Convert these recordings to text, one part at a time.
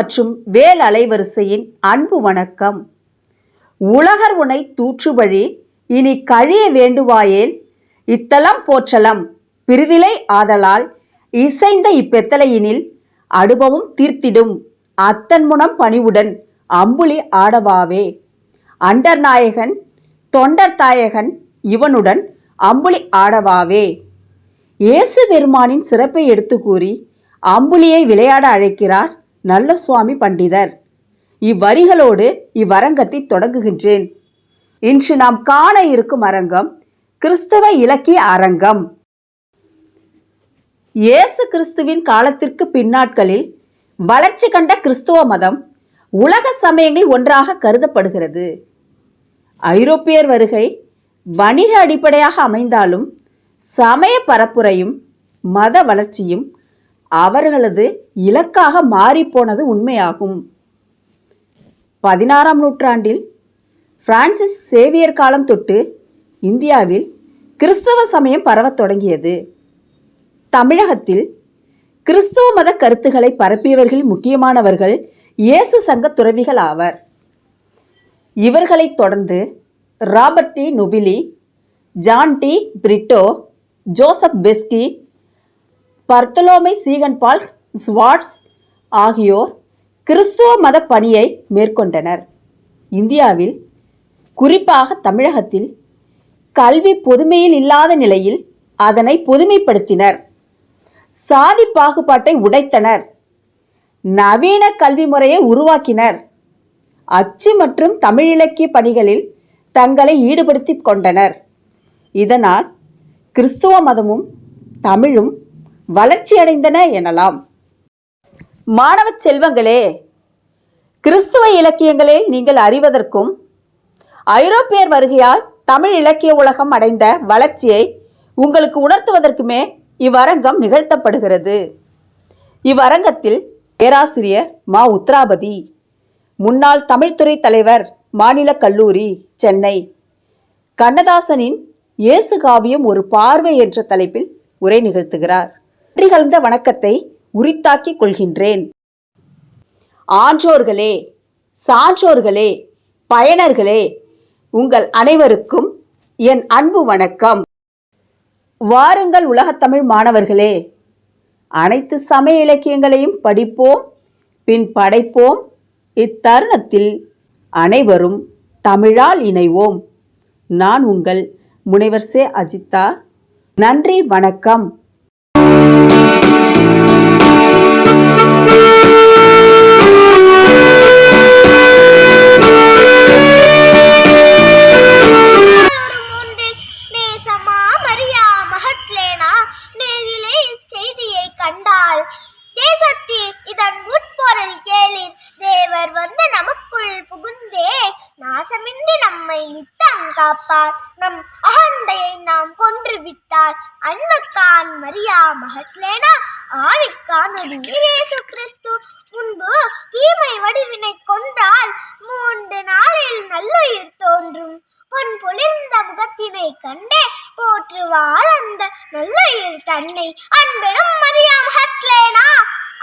மற்றும் வேல் அலைவரிசையின் அன்பு வணக்கம். உலகர் உனை தூற்றுவழி இனி கழிய வேண்டுவாயேல் இத்தலம் போற்றலம். பிரிதிலை ஆதலால் இசைந்த இப்பெத்தலையினில் அடுபவும் தீர்த்திடும். அத்தன்முனம் பணிவுடன் அம்புலி ஆடவாவே. அண்டர் நாயகன் தொண்டர் தாயகன் இவனுடன் அம்புலி ஆடவாவே. இயேசு பெருமானின் சிறப்பை எடுத்து கூறி அம்புலியை விளையாட அழைக்கிறார் நல்ல சுவாமி பண்டிதர். இவ்வரிகளோடு இவ்வரங்கத்தை தொடங்குகின்றேன். இன்று நாம் காண இருக்கும் அரங்கம் கிறிஸ்தவ இலக்கிய அரங்கம். இயேசு கிறிஸ்துவின் காலத்திற்கு பின்னாட்களில் வளர்ச்சி கண்ட கிறிஸ்துவ மதம் உலக சமயங்களில் ஒன்றாக கருதப்படுகிறது. ஐரோப்பியர் வருகை வணிக அடிப்படையாக அமைந்தாலும் சமய பரப்புரையும் மத வளர்ச்சியும் அவர்களது இலக்காக மாறிப்போனது உண்மையாகும். பதினாறாம் நூற்றாண்டில் பிரான்சிஸ் சேவியர் காலம் தொட்டு இந்தியாவில் கிறிஸ்தவ சமயம் பரவத் தொடங்கியது. தமிழகத்தில் கிறிஸ்துவ மத கருத்துக்களை பரப்பியவர்களில் முக்கியமானவர்கள் இயேசு சங்க துறவிகள் ஆவர். இவர்களைத் தொடர்ந்து Robert de. Nobili John de. Britto Joseph Beschi Bartholomew Ziegenbalg Schwartz ஆகியோர் கிறிஸ்துவ மத பணியை மேற்கொண்டனர். இந்தியாவில் குறிப்பாக தமிழகத்தில் கல்வி பொதுமையில் இல்லாத நிலையில் அதனை பொதுமைப்படுத்தினர். சாதி பாகுபாட்டை உடைத்தனர். நவீன கல்வி முறையை உருவாக்கினர். அச்சு மற்றும் தமிழ் இலக்கிய பணிகளில் தங்களை ஈடுபடுத்திக் கொண்டனர். இதனால் கிறிஸ்துவ மதமும் தமிழும் வளர்ச்சியடைந்தன எனலாம். மாணவ செல்வங்களே கிறிஸ்துவ இலக்கியங்களை நீங்கள் அறிவதற்கும் ஐரோப்பியர் வருகையால் தமிழ் இலக்கிய உலகம் அடைந்த வளர்ச்சியை உங்களுக்கு உணர்த்துவதற்குமே இவ்வரங்கம் நிகழ்த்தப்படுகிறது. இவ்வரங்கத்தில் பேராசிரியர் மா. உத்ராபதி முன்னாள் தமிழ்துறை தலைவர் மாநில கல்லூரி சென்னை. கண்ணதாசனின் இயேசு காவியம் ஒரு பார்வை என்ற தலைப்பில் உரை நிகழ்த்துகிறார். நன்றிகழ்ந்த வணக்கத்தை உரித்தாக்கிக் கொள்கின்றேன். ஆன்றோர்களே சான்றோர்களே பயனர்களே உங்கள் அனைவருக்கும் என் அன்பு வணக்கம். வாருங்கள் உலகத்தமிழ் மாணவர்களே அனைத்து சமய இலக்கியங்களையும் படிப்போம் பின் படைப்போம். இத்தருணத்தில் அனைவரும் தமிழால் இணைவோம். நான் உங்கள் முனைவர் சே அஜித்தா. நன்றி வணக்கம். நித்தம் காப்பார் நம் அகண்டையை நாம் கொன்று விட்டால் அன்பக்கான் மரியா மகத்லேனா ஆவிக்கான் ஒரு இயேசு கிறிஸ்து முன்பு தீமை வடிவினை கொன்றால் மூன்று நாளில் நல்லுயிர் தோன்றும். பொன் பொலிர்ந்த முகத்தினை கண்டே போற்றுவாள் அந்த நல்லுயிர் தன்னை. அன்பெனும் மரியா மகத்லேனா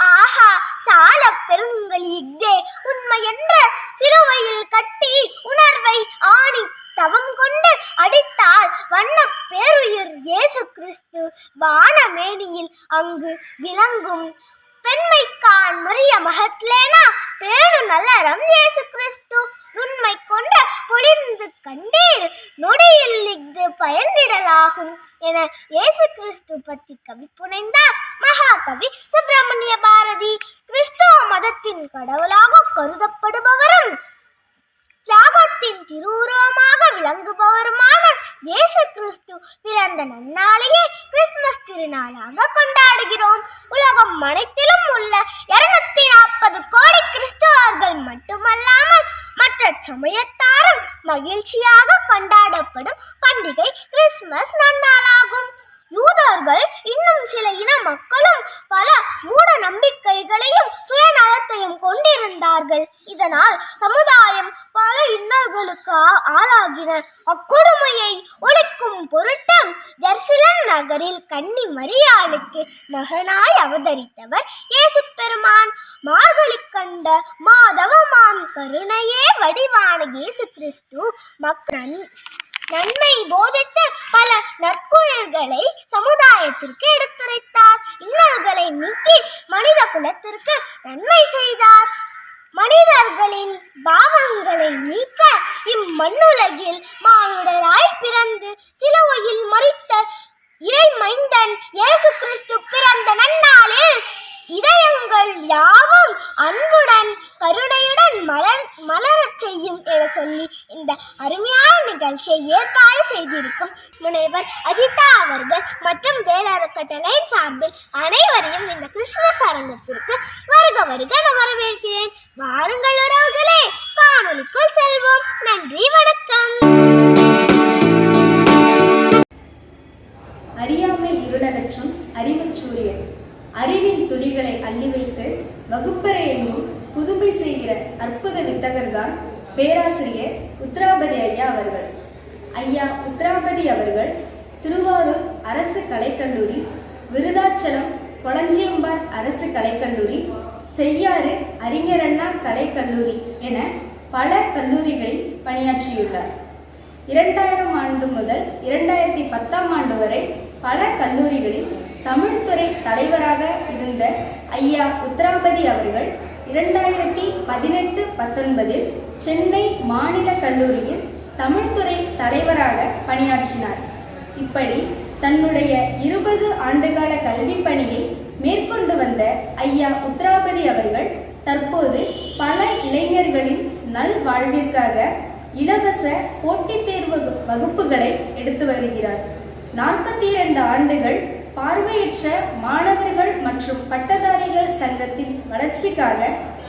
ஆஹா சால பெருங்கலி இக்தே உண்மை என்ற சிலுவையில் கட்டி உணர்வை ஆணி தவம் கொண்டு அடித்தால் வண்ண பேருயிர் இயேசு கிறிஸ்து வானமேனியில் அங்கு விளங்கும். பெண்மைக்கான் மரிய மகத்லேனா? பேணு நல்லறம் இயேசு கிறிஸ்து உண்மை கொண்ட பொழிந்து கண்டீர். நொடியில் இஃது பயந்திடலாகும் என இயேசு கிறிஸ்து பற்றி கவி புனைந்தார் மகாகவி சுப்பிரமணிய பாரதி. கிறிஸ்துவ மதத்தின் கடவுளாக கருதப்படுபவரும் தியாகத்தின் திருவுருவமாக விளங்குபவருமான இயேசு கிறிஸ்து பிறந்த நன்னாளையே கிறிஸ்துமஸ் திருநாளாக கொண்டாடுகிறோம். உலகம் அனைத்திலும் உள்ள இருநூத்தி நாற்பது கோடி கிறிஸ்துவர்கள் மட்டுமல்லாமல் மற்ற சமயத்தாரும் மகிழ்ச்சியாக கொண்டாடப்படும் பண்டிகை கிறிஸ்துமஸ் நன்னாளாகும். யூதர்கள் இன்னும் சில இன மக்களும் பல மூட நம்பிக்கைகளையும் சுயநலத்தையும் கொண்டிருந்தார்கள். இதனால் சமுதாயம் பல இன்னல்களுக்கு ஆளாகின. அக்கொடுமையை ஒழிக்கும் பொருட்டு ஜெர்சிலன் நகரில் கன்னி மரியாளுக்கு மகனாய் அவதரித்தவர் இயேசு பெருமான். மார்கழி கண்ட மாதவமான் கருணையே வடிவான இயேசு கிறிஸ்து. மக்கள் நன்மை போதித்து பல நற்குணர்களை சமுதாயத்திற்கு எடுத்துரைத்தார். இன்னல்களை நீக்கி மனித குலத்திற்கு நன்மை செய்தார். மனிதர்களின் பாவங்களை நீக்க இம்மண்ணுலகில் மானுடராய் பிறந்து சிலுவையில் மறித்த இறைமைந்தன் இயேசு கிறிஸ்து பிறந்த நன்னாளில் இதயங்கள் யாவும் அன்புடன் கருணையுடன் மலர் மலரச் செய்யும் என சொல்லி இந்த அருமையான நிகழ்ச்சியை ஏற்பாடு செய்திருக்கும் முனைவர் அஜிதா அவர்கள் மற்றும் வேளாறக்கட்டளை சார்பில் அனைவரையும் இந்த கிறிஸ்துமஸ் அரங்கத்திற்கு வருக வருக நான் வரவேற்கிறேன். வாருங்கள் உறவுகளே காணொலிக்குள் செல்வோம். நன்றி வணக்கம். அறியாமை இருளகற்றும் அறிவுச் சூரியன். அறிவின் துளிகளை அள்ளி வைத்து வகுப்பறை என்னும் புதுமை செய்கிற அற்புத வித்தகர்தான் பேராசிரியர் உத்ராபதி ஐயா அவர்கள். ஐயா உத்ராபதி அவர்கள் திருவாரூர் அரசு கலைக்கல்லூரி விருதாச்சலம் கொளஞ்சியம்பார் அரசு கலைக்கல்லூரி செய்யாறு அறிஞரண்ணா கலைக்கல்லூரி என பல கல்லூரிகளில் பணியாற்றியுள்ளார். இரண்டாயிரம் ஆண்டு முதல் இரண்டாயிரத்தி பத்தாம் ஆண்டு வரை பல கல்லூரிகளில் தமிழ்துறை தலைவராக இருந்த ஐயா உத்ராபதி அவர்கள் இரண்டாயிரத்தி பதினெட்டு பத்தொன்பதில் சென்னை மாநில கல்லூரியில் தமிழ்துறை தலைவராக பணியாற்றினார். இப்படி தன்னுடைய இருபது ஆண்டுகால கல்வி பணியை மேற்கொண்டு வந்த ஐயா உத்ராபதி அவர்கள் தற்போது பல இளைஞர்களின் நல்வாழ்விற்காக இலவச போட்டித் தேர்வு வகுப்புகளை எடுத்து வருகிறார். நாற்பத்தி இரண்டு ஆண்டுகள் பார்வையற்ற மாணவர்கள் மற்றும் பட்டதாரிகள் சங்கத்தின் வளர்ச்சிக்காக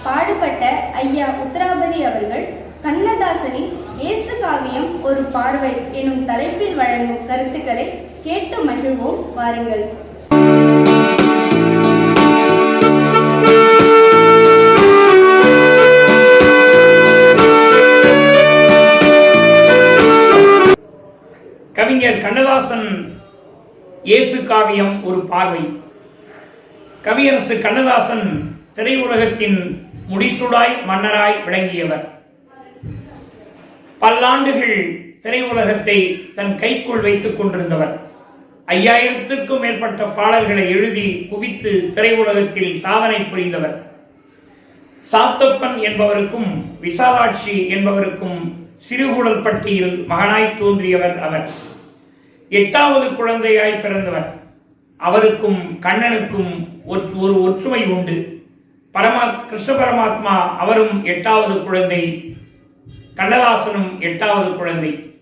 பாடுபட்ட ஐயா உத்தராபதி அவர்கள் கண்ணதாசனின் இயேசு காவியம் ஒரு பார்வை எனும் தலைப்பில் வழங்கும் கருத்துக்களை கேட்டு மகிழ்வோம். வாருங்கள். கவிஞர் கண்ணதாசன் இயேசு காவியம் ஒரு பார்வை. கவியரசு கண்ணதாசன் திரையுலகத்தின் முடிசுடாய் மன்னராய் விளங்கியவர். பல்லாண்டுகள் திரையுலகத்தை தன் கைக்குள் வைத்துக் கொண்டிருந்தவர். ஐயாயிரத்திற்கும் மேற்பட்ட பாடல்களை எழுதி குவித்து திரையுலகத்தில் சாதனை புரிந்தவர். சாத்தப்பன் என்பவருக்கும் விசாலாட்சி என்பவருக்கும் சிறுகுடல் பட்டியில் மகனாய் தோன்றியவர் அவர். எட்டாவது குழந்தையாய் பிறந்தவர். அவருக்கும் கண்ணனுக்கும் ஒரு ஒற்றுமை உண்டு. பரமா கிருஷ்ண பரமாத்மா அவரும் எட்டாவது குழந்தை. கண்ணதாசனும் எட்டாவது குழந்தை.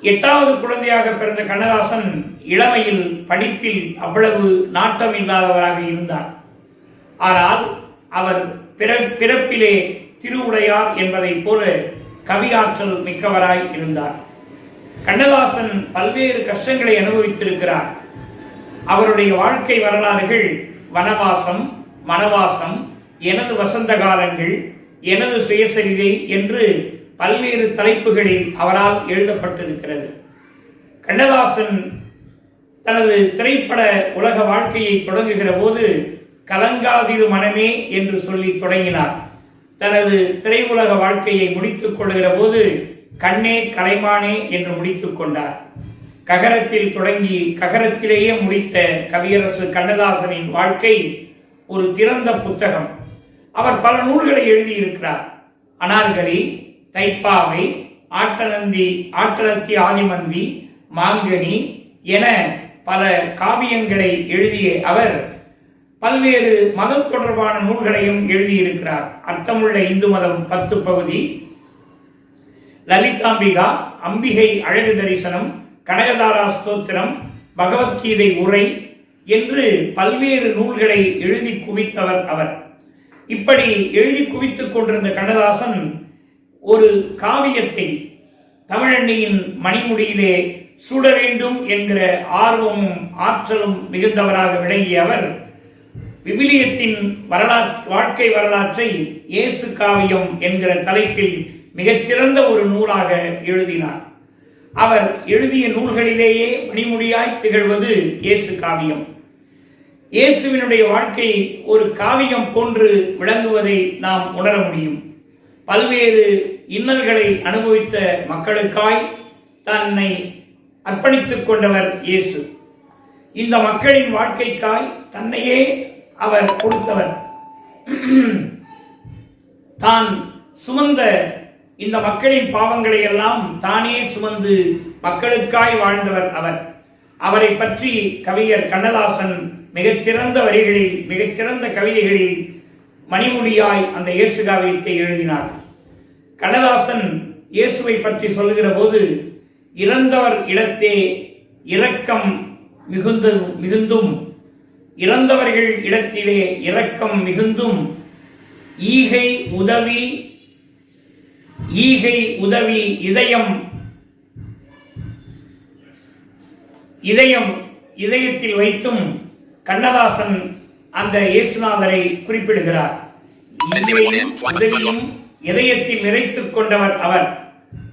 எட்டாவது குழந்தையாக பிறந்த கண்ணதாசன் இளமையில் படிப்பில் அவ்வளவு நாட்டம் இல்லாதவராக இருந்தார். ஆனால் அவர் பிற பிறப்பிலே திருவுடையார் என்பதைப் போல கவியாற்றல் மிக்கவராய் இருந்தார். கண்ணதாசன் பல்வேறு கஷ்டங்களை அனுபவித்திருக்கிறார். அவருடைய வாழ்க்கை வரலாறுகள் வனவாசம் மனவாசம் எனது வசந்த காலங்கள் எனது சுயசரிதை என்று பல்வேறு தலைப்புகளில் அவரால் எழுதப்பட்டிருக்கிறது. கண்ணதாசன் தனது திரைப்பட உலக வாழ்க்கையை தொடங்குகிற போது கலங்காதிரு மனமே என்று சொல்லி தொடங்கினார். தனது திரையுலக வாழ்க்கையை முடித்துக் கொள்கிற போது கண்ணே கலைமானே என்று முடித்துக் கொண்டார். ககரத்தில் தொடங்கி ககரத்திலேயே முடித்த கவியரசு கண்ணதாசனின் வாழ்க்கை ஒரு திறந்த புத்தகம். அவர் பல நூல்களை எழுதியிருக்கிறார். அனார்கலி தைப்பாவை ஆட்டநந்தி ஆட்டநத்தி ஆதிமந்தி மாங்கனி என பல காவியங்களை எழுதிய அவர் பல்வேறு மதம் தொடர்பான நூல்களையும் எழுதியிருக்கிறார். அர்த்தமுள்ள இந்து மதம் பத்து பகுதி லலிதாம்பிகா அம்பிகை அழகு தரிசனம் கனகதாரா ஸ்தோத்திரம் பகவத்கீதை உரை என்று பல்வேறு நூல்களை எழுதி குவித்தவர் அவர். இப்படி எழுதி குவித்துக் கொண்டிருந்த கண்ணதாசன் ஒரு காவியத்தை தமிழண்ணியின் மணிமுடியிலே சூட வேண்டும் என்கிற ஆர்வமும் ஆற்றலும் மிகுந்தவராக விளங்கிய அவர் விவிலியத்தின் வரலாற்று வாழ்க்கை வரலாற்றை இயேசு காவியம் என்கிற தலைப்பில் மிகச்சிறந்த ஒரு நூலாக எழுதினார். அவர் எழுதிய நூல்களிலேயே மணிமொழியாய் திகழ்வது இயேசு காவியம். இயேசுவினுடைய வாழ்க்கை ஒரு காவியம் போன்று விளங்குவதை நாம் உணர முடியும். பல்வேறு இன்னல்களை அனுபவித்த மக்களுக்காய் தன்னை அர்ப்பணித்துக் கொண்டவர் இயேசு. இந்த மக்களின் வாழ்க்கைக்காய் தன்னையே அவர் கொடுத்தவர். தான் சுமந்த இந்த மக்களின் பாவங்களை எல்லாம் தானே சுமந்து மக்களுக்காய் வாழ்ந்தவர் அவர். அவரை பற்றி கவிஞர் கண்ணதாசன் மிகச்சிறந்த வரிகளில் மிகச்சிறந்த கவிதைகளில் மணிமொழியாய் அந்த இயேசு காவியத்தை எழுதினார். கண்ணதாசன் இயேசுவை பற்றி சொல்லுகிற போது இறந்தவர் இடத்தே இரக்கம் மிகுந்த மிகுந்தும். இறந்தவர்கள் இடத்திலே இரக்கம் மிகுந்தும். ஈகை உதவி ஈகை உதவி இதயம். இதயம் இதயத்தில் வைத்தும் கண்ணதாசன் அந்த இயேசுநாதரை குறிப்பிடுகிறார். ஈகையும் உதவியும் இதயத்தில் நிறைத்துக் கொண்டவர் அவர்.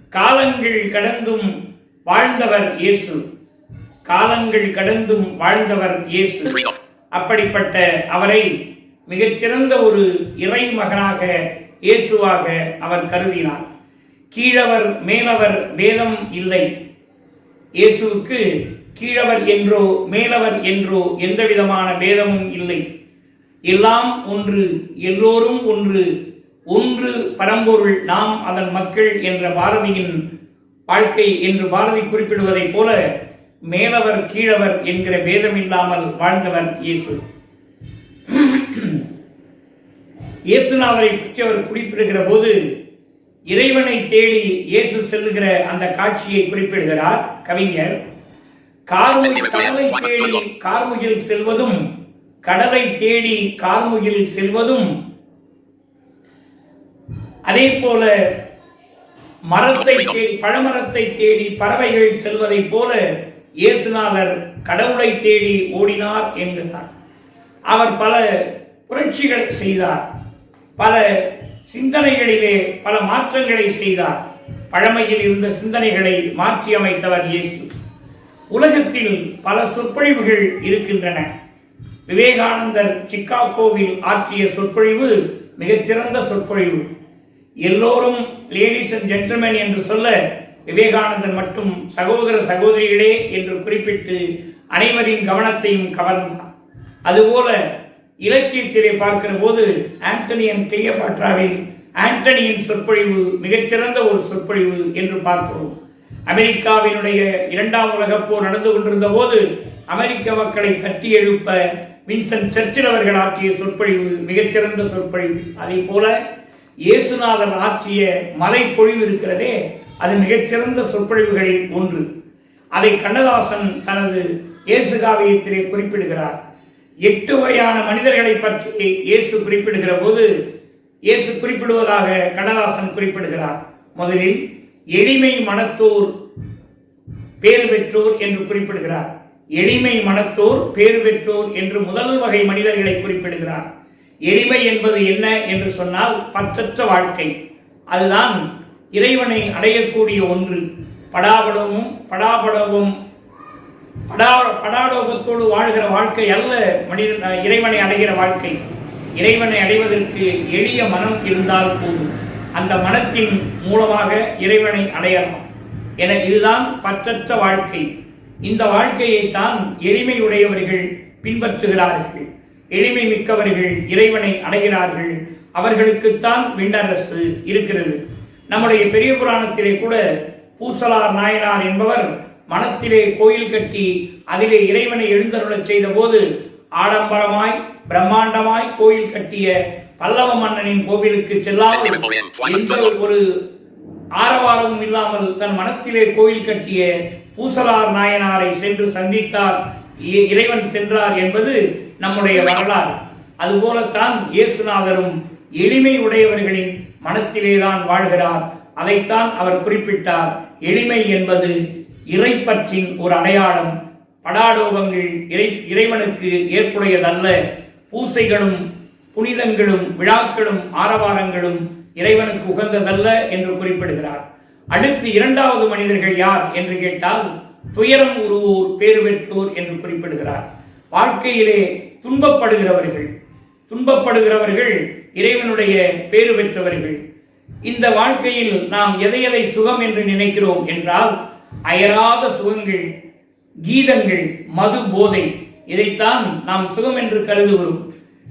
காலங்கள் கடந்தும் வாழ்ந்தவர் இயேசு. காலங்கள் கடந்தும் வாழ்ந்தவர் இயேசு. அப்படிப்பட்ட அவரை மிகச்சிறந்த ஒரு இறை மகனாக இயேசுவாக அவர் கருதினார். கீழவர் மேலவர் பேதம் இல்லை. இயேசுவுக்கு கீழவர் என்றோ மேலவர் என்றோ எந்த விதமான பேதமும் இல்லை. எல்லாம் ஒன்று எல்லோரும் ஒன்று. ஒன்று பரம்பொருள் நாம் அதன் மக்கள் என்ற பாரதியின் வாழ்க்கை என்று பாரதி குறிப்பிடுவதைப் போல மேலவர் கீழவர் என்கிற பேதமில்லாமல் வாழ்ந்தவர் இயேசு. இயேசுநாதரை பற்றி அவர் குறிப்பிடுகிற போது இறைவனை தேடி இயேசு செல்லுகிற அந்த காட்சியை குறிப்பிடுகிறார் கவிஞர். கார்முகில் கடலை தேடி கார்முகில் செல்வதும் கடலை தேடி கார்முகில் செல்வதும். அதே போல மரத்தை தேடி பழமரத்தை தேடி பறவைகள் செல்வதைப் போல இயேசுநாதர் கடவுளை தேடி ஓடினார் என்கிறார். அவர் பல புரட்சிகளை செய்தார். பல சிந்தனைகளிலே பல மாற்றங்களை செய்தார். பழமையில் இருந்த சிந்தனைகளை மாற்றி அமைத்தவர் இயேசு. உலகத்தில் பல சொற்பொழிவுகள் இருக்கின்றன. விவேகானந்தர் சிக்காகோவில் ஆற்றிய சொற்பொழிவு மிகச்சிறந்த சொற்பொழிவு. எல்லோரும் லேடிஸ் அண்ட் ஜென்டில்மேன் என்று சொல்ல விவேகானந்தர் மட்டும் சகோதர சகோதரிகளே என்று குறிப்பிட்டு அனைவரின் கவனத்தையும் கவர்ந்தார். அதுபோல இலக்கியத்திலே பார்க்கிற போது ஆண்டனியன் கிளியபாட்ராவில் ஆண்டனியின் சொற்பொழிவு மிகச்சிறந்த ஒரு சொற்பொழிவு என்று பார்க்கிறோம். அமெரிக்காவினுடைய இரண்டாம் உலகப் போர் நடந்து கொண்டிருந்த போது அமெரிக்க மக்களை தட்டி எழுப்ப வின்சென்ட் சர்ச்சில் அவர்கள் ஆற்றிய சொற்பொழிவு மிகச்சிறந்த சொற்பொழிவு. அதே போல இயேசுநாதர் ஆற்றிய மலை பொழிவு இருக்கிறதே அது மிகச்சிறந்த சொற்பொழிவுகளில் ஒன்று. அதை கண்ணதாசன் தனது இயேசு காவியத்திலே குறிப்பிடுகிறார். எட்டு வகையான மனிதர்களை பற்றி இயேசு குறிப்பிடுகிற போது இயேசு குறிப்பிடுவதாக கண்ணதாசன் குறிப்பிடுகிறார். முதலில் எளிமை மனத்தோர் பேறு பெற்றோர் என்று குறிப்பிடுகிறார். எளிமை மனத்தோர் பேறு பெற்றோர் என்று முதல் வகை மனிதர்களை குறிப்பிடுகிறார். எளிமை என்பது என்ன என்று சொன்னால் பற்றற்ற வாழ்க்கை. அதுதான் இறைவனை அடையக்கூடிய ஒன்று. படாபடவும் படாபடவும் படா படாடோபத்தோடு வாழ்கிற வாழ்க்கை அல்ல. மனித இறைவனை அடைகிற வாழ்க்கை. இறைவனை அடைவதற்கு எளிய மனம் இருந்தால் போதும். அந்த மனத்தின் மூலமாக இறைவனை அடையலாம். என இதுதான் பற்றற்ற வாழ்க்கை. இந்த வாழ்க்கையை தான் எளிமையுடையவர்கள் பின்பற்றுகிறார்கள். எளிமை மிக்கவர்கள் இறைவனை அடைகிறார்கள். அவர்களுக்குத்தான் விண்ணரசு இருக்கிறது. நம்முடைய பெரிய புராணத்திலே கூட பூசலார் நாயனார் என்பவர் மனத்திலே கோயில் கட்டி அதிலே இறைவனை எழுந்தருளச் செய்த போது ஆடம்பரமாய் பிரம்மாண்டமாய் கோயில் கட்டிய பல்லவ மன்னனின் கோவிலுக்கு செல்லாமல் எந்த ஒரு ஆரவாரமும் இல்லாமல் தன் மனத்திலே கோயில் கட்டிய பூசலார் நாயனாரை சென்று சந்தித்தார் இறைவன் சென்றார் என்பது நம்முடைய வரலாறு. அதுபோலத்தான் இயேசுநாதரும் எளிமை உடையவர்களின் மனத்திலேதான் வாழ்கிறார். அதைத்தான் அவர் குறிப்பிட்டார். எளிமை என்பது இறைப்பற்றின் ஒரு அடையாளம் படாடோபங்கள் இறை இறைவனுக்கு ஏற்புடையதல்ல. பூசைகளும் புனிதங்களும் விழாக்களும் ஆரவாரங்களும் இறைவனுக்கு உகந்ததல்ல என்று குறிப்பிடுகிறார். அடுத்து இரண்டாவது மனிதர்கள் யார் என்று கேட்டால் துயரம் உருவோர் பேறு பெற்றோர் என்று குறிப்பிடுகிறார். வாழ்க்கையிலே துன்பப்படுகிறவர்கள் துன்பப்படுகிறவர்கள் இறைவனுடைய பேறு பெற்றவர்கள் இந்த வாழ்க்கையில் நாம் எதை எதை சுகம் என்று நினைக்கிறோம் என்றால் அயராத சுகங்கள் கீதங்கள் மது போதை இதைத்தான் நாம் சுகம் என்று கருதுகிறோம்.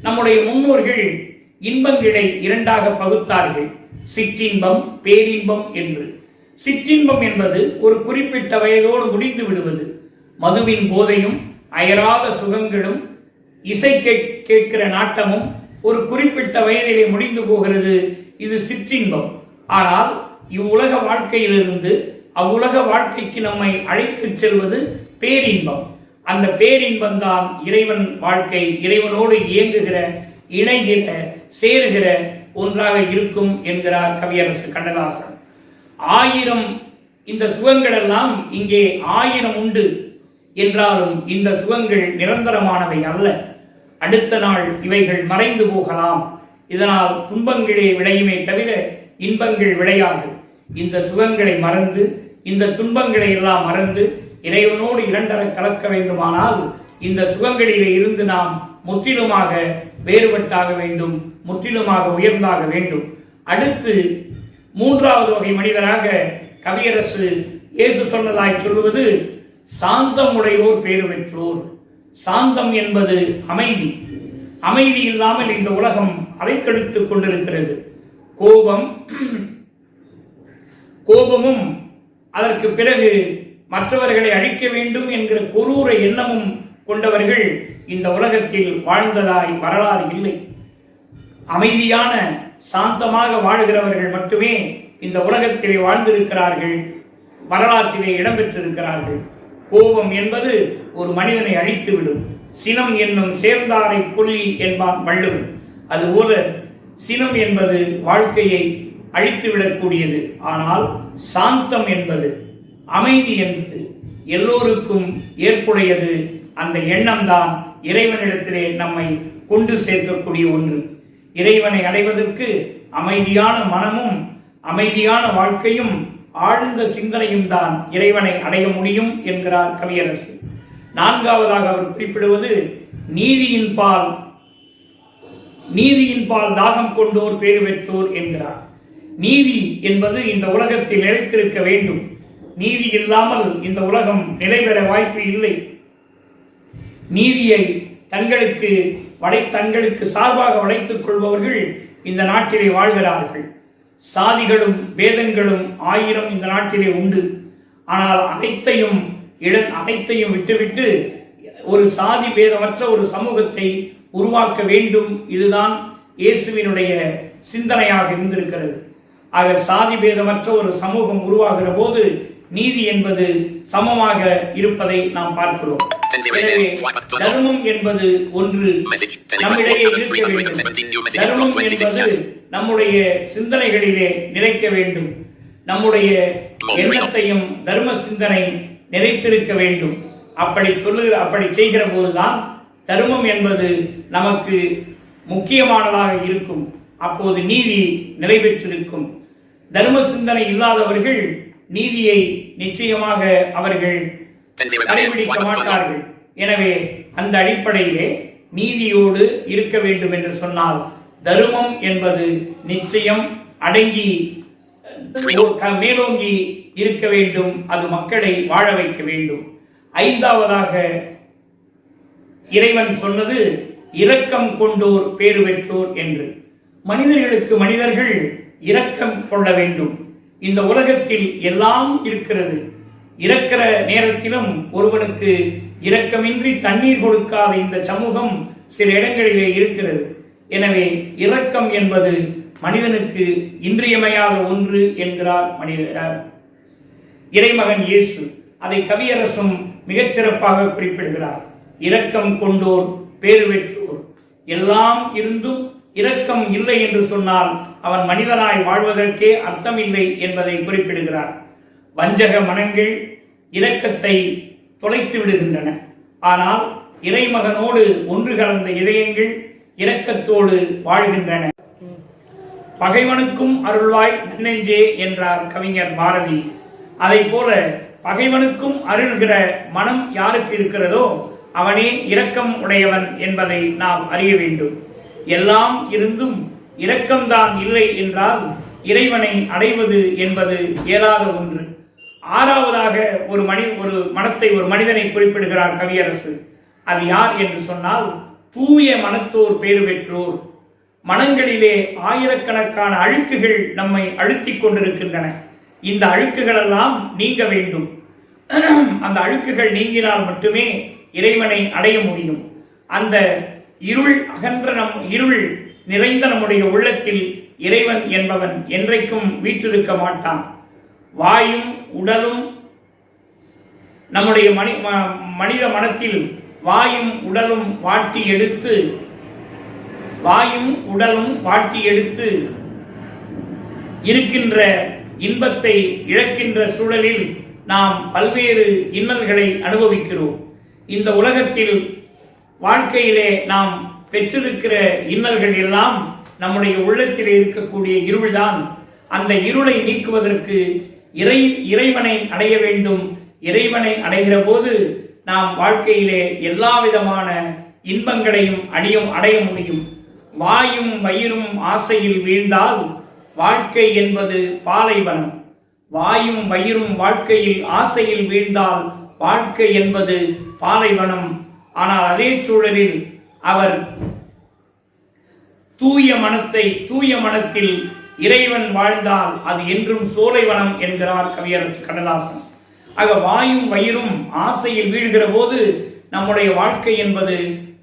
நம்முடைய முன்னோர்கள் இன்பங்களை இரண்டாக பகுத்தார்கள். சிற்றின்பம் பேரின்பம் என்று. சிற்றின்பம் என்பது ஒரு குறிப்பிட்ட வயதோடு முடிந்து விடுவது. மதுவின் போதையும் அயராத சுகங்களும் இசை கேட்கிற நாட்டமும் ஒரு குறிப்பிட்ட வயதிலே முடிந்து போகிறது. இது சிற்றின்பம். ஆனால் இவ்வுலக வாழ்க்கையிலிருந்து அவ்வுலக வாழ்க்கைக்கு நம்மை அழைத்துச் செல்வது பேரின்பம். அந்த பேரின்பம் தான் இறைவன் வாழ்க்கை இறைவனோடு இயங்குகிற இணைகிற சேருகிற ஒன்றாக இருக்கும் என்கிறார் கவியரசு கண்ணதாசன். ஆயிரம் இந்த சுகங்கள் எல்லாம் இங்கே ஆயிரம் உண்டு என்றாலும் இந்த சுகங்கள் நிரந்தரமானவை அல்ல. அடுத்த நாள் இவைகள் மறைந்து போகலாம். இதனால் துன்பங்களே விளையுமே தவிர இன்பங்கள் விளையாது. இந்த சுகங்களை மறந்து இந்த துன்பங்களை எல்லாம் மறந்து இறைவனோடு இரண்டர கலக்க வேண்டுமானால் இந்த சுகங்களிலே இருந்து நாம் முற்றிலுமாக வேறுபட்டாக வேண்டும் முற்றிலுமாக உயர்ந்தாக வேண்டும். அடுத்து மூன்றாவது வகை மனிதராக கவியரசு இயேசு சொன்னதாய் சொல்லுவது சாந்தம் உடையோர் பேறு பெற்றோர் சாந்தம் என்பது அமைதி. அமைதி இல்லாமல் இந்த உலகம் அலைக்கழித்துக் கொண்டிருக்கிறது. கோபம் கோபமும் அதற்கு பிறகு மற்றவர்களை அழிக்க வேண்டும் என்கிற கொரூர எண்ணமும் கொண்டவர்கள் இந்த உலகத்தில் வாழ்ந்ததாய் வரலாறு இல்லை. அமைதியான சாந்தமாக வாழ்கிறவர்கள் மட்டுமே இந்த உலகத்திலே வாழ்ந்திருக்கிறார்கள் வரலாற்றிலே இடம்பெற்றிருக்கிறார்கள். கோபம் என்பது ஒரு மனிதனை அழித்துவிடும். சினம் என்னும் சேர்ந்தாரை கொல்லி என்பான் வள்ளுவன். அதுபோல சினம் என்பது வாழ்க்கையை அழித்துவிடக்கூடியது. ஆனால் சாந்தம் என்பது அமைதி என்பது எல்லோருக்கும் ஏற்புடையது. அந்த எண்ணம்தான் இறைவனிடத்திலே நம்மை கொண்டு சேர்க்கக்கூடிய ஒன்று. இறைவனை அடைவதற்கு அமைதியான மனமும் அமைதியான வாழ்க்கையும் ஆழ்ந்த சிந்தனையும் தான் இறைவனை அடைய முடியும் என்கிறார் கவியரசு. நான்காவதாக அவர் குறிப்பிடுவது நீதியின் பால் நீதியின் பால் தாகம் கொண்டோர் பேறு பெற்றோர் என்கிறார். நீதி என்பது இந்த உலகத்தில் நிலைத்திருக்க வேண்டும். நீதி இல்லாமல் இந்த உலகம் நிலைபெற வாய்ப்பு இல்லை. நீதியை தங்களுக்கு வடை தங்களுக்கு சார்பாக வளைத்துக் கொள்பவர்கள் இந்த நாட்டிலே வாழ்கிறார்கள். சாதிகளும் பேதங்களும் ஆயிரம் இந்த நாட்டிலே உண்டு. ஆனால் அனைத்தையும் இட அனைத்தையும் விட்டுவிட்டு ஒரு சாதி பேதமற்ற ஒரு சமூகத்தை உருவாக்க வேண்டும். இதுதான் இயேசுவினுடைய சிந்தனையாக இருந்திருக்கிறது. ஆக சாதி பேதமற்ற ஒரு சமூகம் உருவாகிற போது நீதி என்பது சமமாக இருப்பதை நாம் பார்க்கிறோம். எனவே தர்மம் என்பது ஒன்று நம்மிடையே இருக்க வேண்டும். தர்மம் என்பது நம்முடைய சிந்தனைகளிலே நிலைக்க வேண்டும். நம்முடைய எண்ணத்தையும் தர்ம சிந்தனை நிறைத்திருக்க வேண்டும். அப்படி சொல்லு அப்படி செய்கிற போதுதான் தர்மம் என்பது நமக்கு முக்கியமானதாக இருக்கும். அப்போது நீதி நிலை பெற்றிருக்கும் தர்ம சிந்தனை இல்லாதவர்கள் நீதியை நிச்சயமாக அவர்கள் கடைபிடிக்க மாட்டார்கள். எனவே அந்த அடிப்படையிலே நீதியோடு இருக்க வேண்டும் என்று சொன்னால் தருமம் என்பது நிச்சயம் அடங்கி மேலோங்கி இருக்க வேண்டும். அது மக்களை வாழ வைக்க வேண்டும். ஐந்தாவதாக இறைவன் சொன்னது இரக்கம் கொண்டோர் பேறு பெற்றோர் என்று. மனிதர்களுக்கு மனிதர்கள் இரக்கம் கொள்ள வேண்டும். இந்த உலகத்தில் எல்லாம் இருக்கிறது. இறக்கிற நேரத்திலும் ஒருவனுக்கு இரக்கமின்றி தண்ணீர் கொடுக்காத இந்த சமூகம் சில இடங்களிலே இருக்கிறது. எனவே இரக்கம் என்பது மனிதனுக்கு இன்றியமையாத ஒன்று என்கிறார் மனிதர். இறைமகன் இயேசு அதை கவியரசும் மிகச் சிறப்பாக குறிப்பிடுகிறார். இரக்கம் கொண்டோர் பேர் பெற்றோர். எல்லாம் இருந்தும் இரக்கம் இல்லை என்று சொன்னால் அவன் மனிதனாய் வாழ்வதற்கே அர்த்தமில்லை என்பதை குறிப்பிடுகிறார். வஞ்சக மனங்கள் இரக்கத்தை தொலைத்து விடுகின்றன. ஆனால் இறைமகனோடு ஒன்று கலந்த இதயங்கள் இரக்கத்தோடு வாழ்கின்றன. பகைவனுக்கும் அருள்வாய் நன்னெஞ்சே என்றார் கவிஞர் பாரதி. அதை போல பகைவனுக்கும் அருள்கிற மனம் யாருக்கு இருக்கிறதோ அவனே இரக்கம் உடையவன் என்பதை நாம் அறிய வேண்டும். எல்லாம் இருந்தும் இரக்கம்தான் இல்லை என்றால் இறைவனை அடைவது என்பது இயலாத ஒன்று. ஆறாவதாக ஒரு மனி ஒரு மனத்தை ஒரு மனிதனை குறிப்பிடுகிறார் கவியரசு. அது யார் என்று சொன்னால் தூய மனத்தோர் பேறு பெற்றோர். மனங்களிலே ஆயிரக்கணக்கான அழுக்குகள் நம்மை அழுத்திக் கொண்டிருக்கின்றன. இந்த அழுக்குகள் எல்லாம் நீங்க வேண்டும். அந்த அழுக்குகள் நீங்கினால் மட்டுமே இறைவனை அடைய முடியும். அந்த இருள் அகன்ற நம் இருள் நிறைந்த நம்முடைய உள்ளத்தில் இறைவன் என்பவன் என்றைக்கும் வீற்றிருக்க மாட்டான். வாயும் உடலும் நம்முடைய மனி ம- மனித மனத்தில் வாயும் உடலும் வாட்டி எடுத்து வாயும் உடலும் வாட்டி எடுத்து இருக்கின்ற இன்பத்தை இழக்கின்ற சூழலில் நாம் பல்வேறு இன்னல்களை அனுபவிக்கிறோம். இந்த உலகத்தில் வாழ்க்கையிலே நாம் பெற்றிருக்கிற இன்னல்கள் எல்லாம் நம்முடைய உள்ளத்தில் இருக்கக்கூடிய இருள்தான். அந்த இருளை நீக்குவதற்கு இறை இறைவனை அடைய வேண்டும். இறைவனை அடைகிற போது நாம் வாழ்க்கையிலே எல்லா விதமான இன்பங்களையும் அடியும் அடைய முடியும். வாயும் வயிறும் ஆசையில் வீழ்ந்தால் வாழ்க்கை என்பது பாலைவனம். வாயும் வயிறும் வாழ்க்கையில் ஆசையில் வீழ்ந்தால் வாழ்க்கை என்பது பாலைவனம். ஆனால் அதே சூழலில் அவர் தூய மனத்தை தூய மனத்தில் இறைவன் வாழ்ந்தால் அது என்றும் சோலைவனம் என்கிறார் கவியரசு கண்ணதாசன். ஆக வாயும் வயிறும் ஆசையில் வீழ்கிற போது நம்முடைய வாழ்க்கை என்பது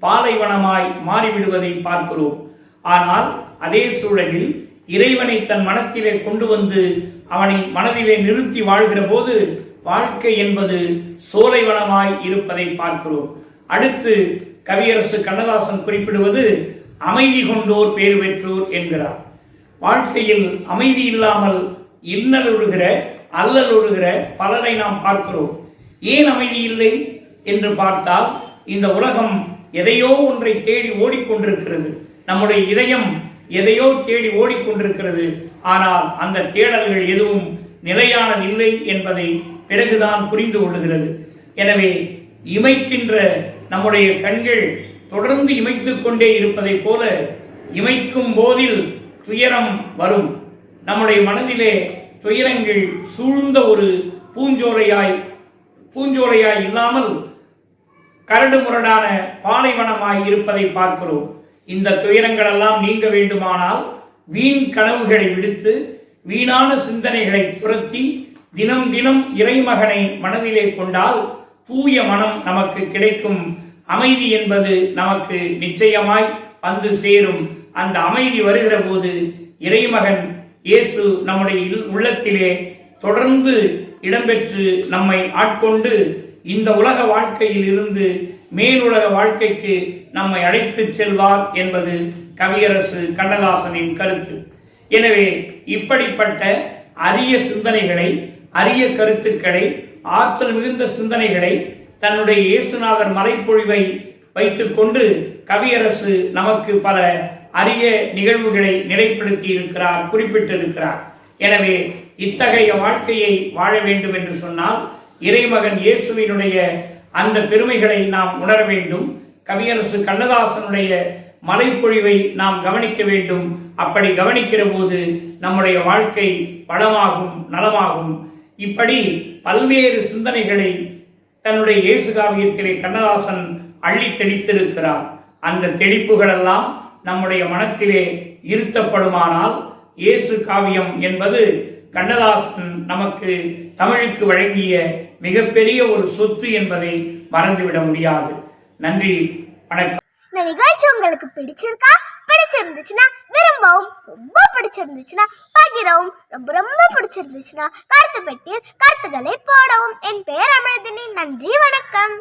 பாலைவனமாய் மாறிவிடுவதை பார்க்கிறோம். ஆனால் அதே சூழலில் இறைவனை தன் மனத்திலே கொண்டு வந்து அவனை மனதிலே நிறுத்தி வாழ்கிற போது வாழ்க்கை என்பது சோலைவனமாய் இருப்பதை பார்க்கிறோம். அடுத்து கவியரசு கண்ணதாசன் குறிப்பிடுவது அமைதி கொண்டோர் பேறு பெற்றோர் என்கிறார். வாழ்க்கையில் அமைதி இல்லாமல் இன்னலுறுகிற அல்லலுறுகிற பலரை நாம் பார்க்கிறோம். ஏன் அமைதி இல்லை என்று பார்த்தால் இந்த உலகம் எதையோ ஒன்றை தேடி ஓடிக்கொண்டிருக்கிறது. நம்முடைய இதயம் எதையோ தேடி ஓடிக்கொண்டிருக்கிறது. ஆனால் அந்த தேடல்கள் எதுவும் நிலையானதில்லை என்பதை பிறகுதான் புரிந்து கொள்ளுகிறது. எனவே இமைக்கின்ற நம்முடைய கண்கள் தொடர்ந்து இமைத்துக் கொண்டே இருப்பதைப் போல இமைக்கும் போதில் துயரம் வரும். நம்முடைய மனதிலே துயரங்கள் சூழ்ந்த ஒரு பூஞ்சோலையாய் பூஞ்சோலையாய் இல்லாமல் கரடு முரடான பாலைவனமாய் இருப்பதை பார்க்கிறோம். இந்த துயரங்கள் எல்லாம் நீங்க வேண்டுமானால் வீண் கனவுகளை விடுத்து வீணான சிந்தனைகளை துரத்தி தினம் தினம் இறைமகனை மனதிலே கொண்டால் தூய மனம் நமக்கு கிடைக்கும். அமைதி என்பது நமக்கு நிச்சயமாய் வந்து சேரும். அந்த அமைதி வருகிற போது இறைமகன் இயேசு நம்முடைய உள்ளத்திலே தொடர்ந்து இடம்பெற்று நம்மை ஆட்கொண்டு இந்த உலக வாழ்க்கையில் இருந்து மேலுலக வாழ்க்கைக்கு நம்மை அழைத்துச் செல்வார் என்பது கவியரசு கண்ணதாசனின் கருத்து. எனவே இப்படிப்பட்ட அரிய சிந்தனைகளை அரிய கருத்துக்களை ஆற்றல் மிகுந்த சிந்தனைகளை தன்னுடைய இயேசுநாதர் மறைப்பொழிவை வைத்துக்கொண்டு கவியரசு நமக்கு பல அரிய நிகழ்வுகளை நிலைப்படுத்தி இருக்கிறார் குறிப்பிட்டிருக்கிறார். எனவே இத்தகைய வாழ்க்கையை வாழ வேண்டும் என்று சொன்னால் இறைமகன் இயேசுவினுடைய அந்த பெருமைகளை நாம் உணர வேண்டும். கவியரசு கண்ணதாசனுடைய மலைப்பொழிவை நாம் கவனிக்க வேண்டும். அப்படி கவனிக்கிற போது நம்முடைய வாழ்க்கை வளமாகும் நலமாகும். இப்படி பல்வேறு சிந்தனைகளை தன்னுடைய இயேசு காவியத்திலே கண்ணதாசன் அள்ளி தெளித்திருக்கிறார். அந்த தெளிப்புகளெல்லாம் நம்முடைய மனத்திலே இருத்தப்படுமானால் இயேசு காவியம் என்பது கண்ணதாசன் நமக்கு தமிழுக்கு வழங்கிய மிகப்பெரிய ஒரு சொத்து என்பதை மறந்துவிட முடியாது. நன்றி வணக்கம். இந்த நிகழ்ச்சி உங்களுக்கு பிடிச்சிருக்கா? பிடிச்சிருந்துச்சுன்னா விரும்பவும் ரொம்ப பிடிச்சிருந்துச்சுன்னா பகிரவும் ரொம்ப ரொம்ப பிடிச்சிருந்துச்சுன்னா கருத்து பெட்டியில் கருத்துக்களை போடவும். என் பெயர் அமிழ்தினி நன்றி வணக்கம்.